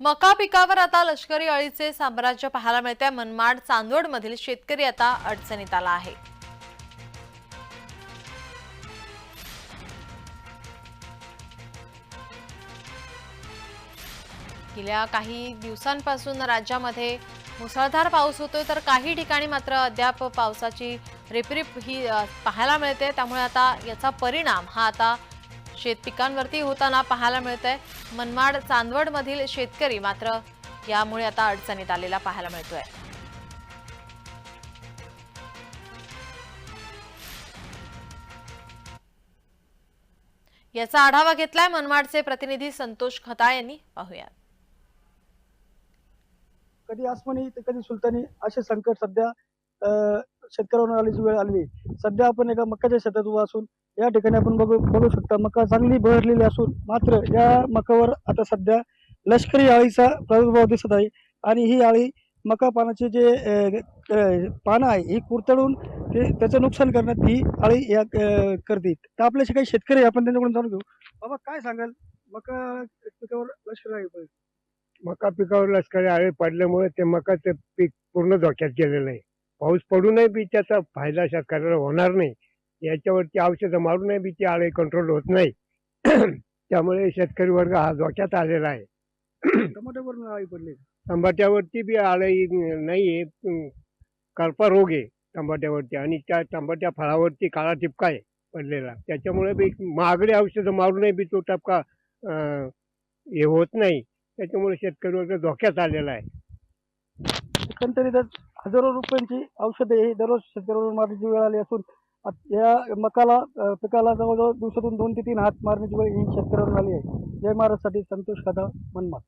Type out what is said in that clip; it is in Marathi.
मका पिकावर आता लष्करी अळीचे साम्राज्य पाहायला मिळते. मनमाड चांदवड मधील शेतकरी आता अडचणीत आला आहे. गेल्या काही दिवसांपासून राज्यामध्ये मुसळधार पाऊस होतोय तर काही ठिकाणी मात्र अद्याप पावसाची रिपरिप ही पाहायला मिळते. त्यामुळे आता याचा परिणाम हा आता शेतपिकांवरती होताना पाहायला मिळतंय. मनमाड चांदवड मधील शेतकरी मात्र यामुळे आता अडचणीत आलेला पाहायला मिळतोय. याचा आढावा घेतलाय मनमाडचे प्रतिनिधी संतोष खताळ यांनी. पाहूया कधी आसमानी तर कधी सुलतानी असे संकट सध्या अं, शेतकऱ्यांवर आल्याची वेळ आलेली आहे. सध्या आपण एका मक्याच्या शेतात उभा असून या ठिकाणी आपण बघू बघू शकता मका चांगली बहरलेली असून मात्र या मकावर आता सध्या लष्करी अळीचा प्रादुर्भाव दिसत आहे. आणि ही अळी मका पानाचे जे पानं आहे ही कुरतडून ते त्याचं नुकसान करण्यात ही अळी या करते तर आपल्याशी काही शेतकरी आहे, आपण त्यांच्याकडून जाणून घेऊ. बाबा काय सांगाल? मका पिकावर लष्करी आळी मका पिकावर लष्करी आळे पडल्यामुळे ते मकाचं पीक पूर्ण धोक्यात गेलेलं आहे. पाऊस पडूनही बी त्याचा फायदा शेतकऱ्याला होणार नाही. याच्यावरती औषधं मारूनही बी ती आळे कंट्रोल होत नाही. त्यामुळे शेतकरी वर्ग हा धोक्यात आलेला आहे. टमाट्यावर अळी पडली. टमाट्यावरती बी आळे नाही आहे करपा रोग आहे टमाट्यावरती आणि त्या टमाट्या फळावरती काळा टिपका आहे पडलेला. त्याच्यामुळे बी महागडी औषधं मारूनही बी तो टपका हे होत नाही. त्याच्यामुळे शेतकरी वर्ग धोक्यात आलेला आहे. एकंदरीतच हजारो रुपयांची औषधे ही दररोज शेतकऱ्यावर मारण्याची वेळ आली असून या मकाला पिकाला जवळजवळ दिवसातून दोन ते तीन हात मारण्याची वेळ ही शेतकऱ्यांवर आली आहे. जय महाराजसाठी संतोष कथा मनमाड.